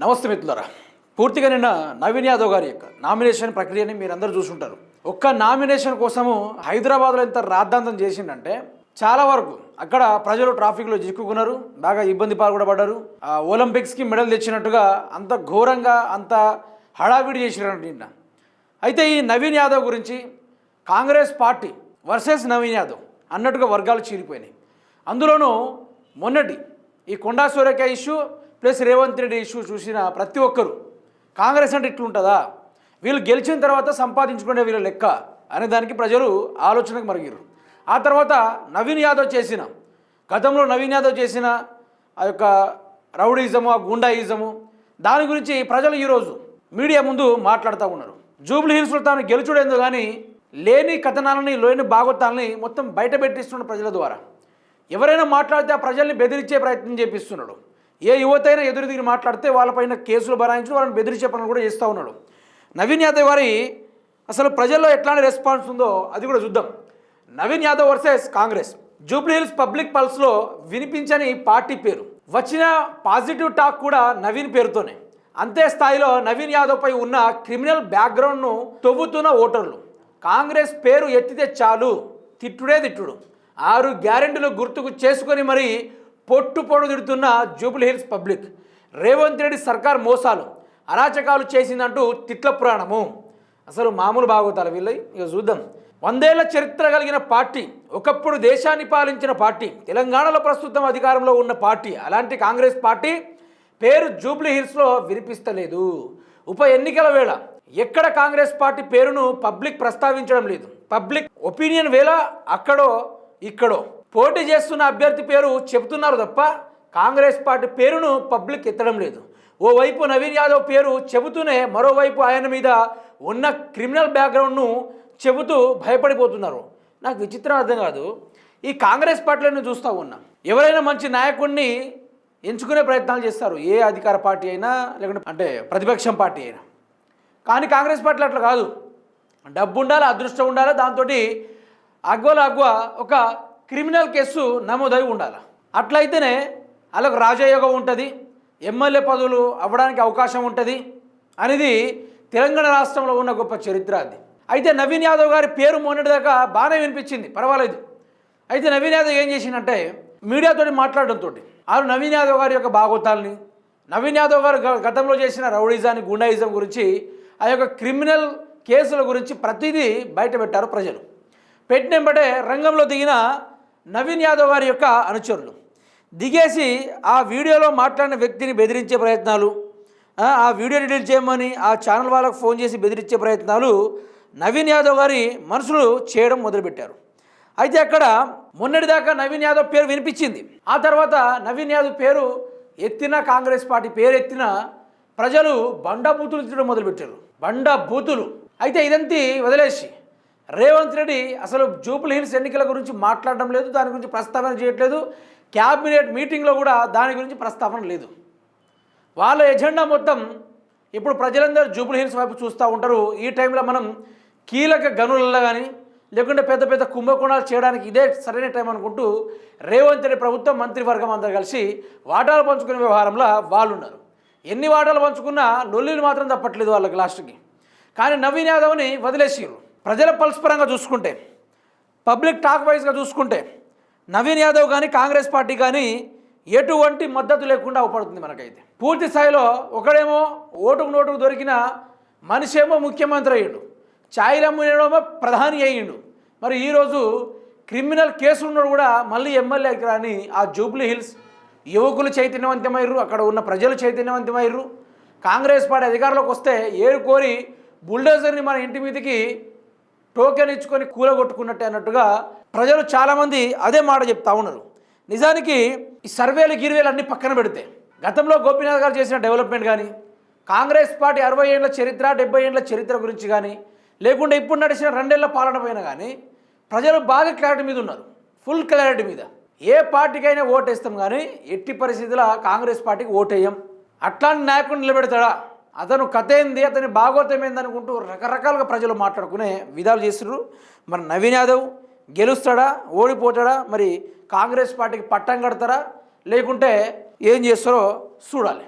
నమస్తే మిత్రులరా. పూర్తిగా నిన్న నవీన్ యాదవ్ గారి యొక్క నామినేషన్ ప్రక్రియని మీరందరూ చూసుంటారు. ఒక్క నామినేషన్ కోసము హైదరాబాద్లో ఎంత రాద్ధాంతం చేసిందంటే చాలా వరకు అక్కడ ప్రజలు ట్రాఫిక్లో చిక్కుకున్నారు బాగా ఇబ్బంది పాల్గొడ పడ్డారు ఆ ఒలింపిక్స్కి మెడల్ తెచ్చినట్టుగా అంత ఘోరంగా అంత హడావిడి చేసినట్టు నిన్న. అయితే ఈ నవీన్ యాదవ్ గురించి కాంగ్రెస్ పార్టీ వర్సెస్ నవీన్ యాదవ్ అన్నట్టుగా వర్గాలు చీలిపోయినాయి. అందులోనూ మొన్నటి ఈ Konda సూర్యకాయ issue plus Revanth Reddy issue చూసిన ప్రతి ఒక్కరు కాంగ్రెస్ అంటే ఇట్లుంటుందా? వీళ్ళు గెలిచిన తర్వాత సంపాదించుకునే వీళ్ళ లెక్క అనే దానికి ప్రజలు ఆలోచనకు మరిగిరు ఆ తర్వాత నవీన్ యాదవ్ చేసిన గతంలో నవీన్ యాదవ్ చేసిన ఆ యొక్క రౌడీజము ఆ గుండాయిజము దాని గురించి ప్రజలు ఈరోజు మీడియా ముందు మాట్లాడుతూ ఉన్నారు. జూబ్లీ హిల్స్లో తాను గెలుచుడేందో కానీ లేని కథనాలని లేని భాగవతాలని మొత్తం బయట పెట్టిస్తున్న ప్రజల ద్వారా. ఎవరైనా మాట్లాడితే ఆ ప్రజల్ని బెదిరించే ప్రయత్నం చేపిస్తున్నాడు. ఏ యువతైనా ఎదురు దిగి మాట్లాడితే వాళ్ళపైన కేసులు బరాయించి వాళ్ళని బెదిరించే పనులు కూడా చేస్తూ ఉన్నాడు. నవీన్ యాదవ్ గారి అసలు ప్రజల్లో ఎట్లాంటి రెస్పాన్స్ ఉందో అది కూడా చూద్దాం. నవీన్ యాదవ్ వర్సెస్ కాంగ్రెస్. జూబ్లీ హిల్స్ పబ్లిక్ పల్స్లో వినిపించని పార్టీ పేరు. వచ్చిన పాజిటివ్ టాక్ కూడా నవీన్ పేరుతోనే. అంతే స్థాయిలో నవీన్ యాదవ్పై ఉన్న క్రిమినల్ బ్యాక్గ్రౌండ్ను తవ్వుతున్న ఓటర్లు. కాంగ్రెస్ పేరు ఎత్తితే చాలు. తిట్టుడే తిట్టుడు. ఆరు గ్యారెంటీలు గుర్తుకు చేసుకొని మరి పొట్టు పొడు తిడుతున్న జూబ్లీ హిల్స్ పబ్లిక్. రేవంత్ రెడ్డి సర్కార్ మోసాలు అరాచకాలు చేసిందంటూ తిట్ల పురాణము. అసలు మామూలు బాగోతారు వీళ్ళై? ఇక చూద్దాం. వందేళ్ళ చరిత్ర కలిగిన పార్టీ ఒకప్పుడు దేశాన్ని పాలించిన పార్టీ తెలంగాణలో ప్రస్తుతం అధికారంలో ఉన్న పార్టీ అలాంటి కాంగ్రెస్ పార్టీ పేరు జూబ్లీ హిల్స్లో వినిపిస్తలేదు. ఉప ఎన్నికల వేళ ఎక్కడ కాంగ్రెస్ పార్టీ పేరును పబ్లిక్ ప్రస్తావించడం లేదు. పబ్లిక్ ఒపీనియన్ వేళ అక్కడో ఇక్కడో. పోటీ చేస్తున్న అభ్యర్థి పేరు చెబుతున్నారు తప్ప కాంగ్రెస్ పార్టీ పేరును పబ్లిక్ ఎత్తడం లేదు. ఓవైపు నవీన్ యాదవ్ పేరు చెబుతూనే మరోవైపు ఆయన మీద ఉన్న క్రిమినల్ బ్యాక్గ్రౌండ్ను చెబుతూ భయపడిపోతున్నారు. నాకు విచిత్రం అర్థం కాదు. ఈ కాంగ్రెస్ పార్టీలను చూస్తూ ఉన్నా. ఎవరైనా మంచి నాయకుడిని ఎంచుకునే ప్రయత్నాలు చేస్తారు. ఏ అధికార పార్టీ అయినా లేకుంటే అంటే ప్రతిపక్షం పార్టీ అయినా. కానీ కాంగ్రెస్ పార్టీలు అట్లా కాదు. డబ్బు ఉండాలి అదృష్టం ఉండాలి దాంతో అగ్వల అగ్వ ఒక క్రిమినల్ కేసు నమోదై ఉండాలి. అట్లయితేనే వాళ్ళకు రాజయోగం ఉంటుంది ఎమ్మెల్యే పదవులు అవ్వడానికి అవకాశం ఉంటుంది అనేది తెలంగాణ రాష్ట్రంలో ఉన్న గొప్ప చరిత్ర అది. అయితే నవీన్ యాదవ్ గారి పేరు మొన్నటిదాకా బాగానే వినిపించింది పర్వాలేదు. అయితే నవీన్ యాదవ్ ఏం చేసిందంటే మీడియాతో మాట్లాడడంతో ఆరు నవీన్ యాదవ్ గారి యొక్క భాగోతాల్ని నవీన్ యాదవ్ గారు గ- గతంలో చేసిన రౌడీజాన్ని గుండాయిజం గురించి ఆ యొక్క క్రిమినల్ కేసుల గురించి ప్రతిదీ బయట పెట్టారు ప్రజలు. పెట్టినంబటే రంగంలో దిగిన నవీన్ యాదవ్ గారి యొక్క అనుచరులు. దిగేసి ఆ వీడియోలో మాట్లాడిన వ్యక్తిని బెదిరించే ప్రయత్నాలు ఆ వీడియో డిలీట్ చేయమని ఆ ఛానల్ వాళ్ళకు ఫోన్ చేసి బెదిరించే ప్రయత్నాలు నవీన్ యాదవ్ గారి మనుషులు చేయడం మొదలుపెట్టారు. అయితే అక్కడ మొన్నటిదాకా నవీన్ యాదవ్ పేరు వినిపించింది. ఆ తర్వాత నవీన్ యాదవ్ పేరు ఎత్తిన కాంగ్రెస్ పార్టీ పేరు ఎత్తిన ప్రజలు బండ బూతులు తిట్టడం మొదలుపెట్టారు. బండ బూతులు అయితే ఇదంతా వదిలేసి రేవంత్ రెడ్డి అసలు జూపుల్ హిల్స్ ఎన్నికల గురించి మాట్లాడడం లేదు దాని గురించి ప్రస్తావన చేయట్లేదు. క్యాబినెట్ మీటింగ్లో కూడా దాని గురించి ప్రస్తావన లేదు. వాళ్ళ ఎజెండా మొత్తం ఇప్పుడు ప్రజలందరూ జూపుల్ హిల్స్ వైపు చూస్తూ ఉంటారు. ఈ టైంలో మనం కీలక గనులలో కానీ లేకుంటే పెద్ద పెద్ద కుంభకోణాలు చేయడానికి ఇదే సరైన టైం అనుకుంటూ రేవంత్ రెడ్డి ప్రభుత్వం మంత్రివర్గం అందరు కలిసి వాటాలు పంచుకునే వ్యవహారంలో వాళ్ళు ఉన్నారు ఎన్ని వాటాలు పంచుకున్నా లొల్లిలు మాత్రం తప్పట్లేదు వాళ్ళకి లాస్ట్కి. కానీ నవీన్ యాదవ్ని వదిలేసిరు ప్రజల పరస్పరంగా చూసుకుంటే పబ్లిక్ టాక్ వైజ్గా చూసుకుంటే నవీన్ యాదవ్ కానీ కాంగ్రెస్ పార్టీ కానీ ఎటువంటి మద్దతు లేకుండా అవపడుతుంది మనకైతే. పూర్తి స్థాయిలో ఒకడేమో ఓటుకు నోటుకు దొరికిన మనిషి ఏమో ముఖ్యమంత్రి అయ్యిండు. ఛాయలమ్మునేమో ప్రధాని అయ్యిండు. మరి ఈరోజు క్రిమినల్ కేసు ఉన్నాడు కూడా మళ్ళీ ఎమ్మెల్యేకి రాని ఆ జూబ్లీ హిల్స్ యువకులు చైతన్యవంతమయ్యారు అక్కడ ఉన్న ప్రజలు చైతన్యవంతమయ్యారు కాంగ్రెస్ పార్టీ అధికారంలోకి వస్తే ఏరు కోరి బుల్డోజర్ని మన ఇంటి మీదకి టోకెన్ ఇచ్చుకొని కూలగొట్టుకున్నట్టే అన్నట్టుగా ప్రజలు చాలామంది అదే మాట చెప్తా ఉన్నారు. నిజానికి ఈ సర్వేలు గిరివేలు అన్నీ పక్కన పెడితే గతంలో గోపీనాథ్ గారు చేసిన డెవలప్మెంట్ కానీ కాంగ్రెస్ పార్టీ అరవై ఏళ్ళ చరిత్ర డెబ్బై ఏళ్ళ చరిత్ర గురించి కానీ లేకుంటే ఇప్పుడు నడిచిన రెండేళ్ళ పాలన పైన కానీ ప్రజలు బాగా క్లారిటీ మీద ఉన్నారు. ఫుల్ క్లారిటీ మీద. ఏ పార్టీకైనా ఓటేస్తాం కానీ ఎట్టి పరిస్థితుల్లో కాంగ్రెస్ పార్టీకి ఓటేయం. అట్లాంటి నాయకుడిని నిలబెడతాడా? అతను కథ ఏంది? అతని భాగోతం ఏంది అనుకుంటూ రకరకాలుగా ప్రజలు మాట్లాడుకునే విధాలు చేస్తున్నారు. మరి నవీన్ యాదవ్ గెలుస్తాడా? ఓడిపోతాడా? మరి కాంగ్రెస్ పార్టీకి పట్టం కడతారా? లేకుంటే ఏం చేస్తారో చూడాలి.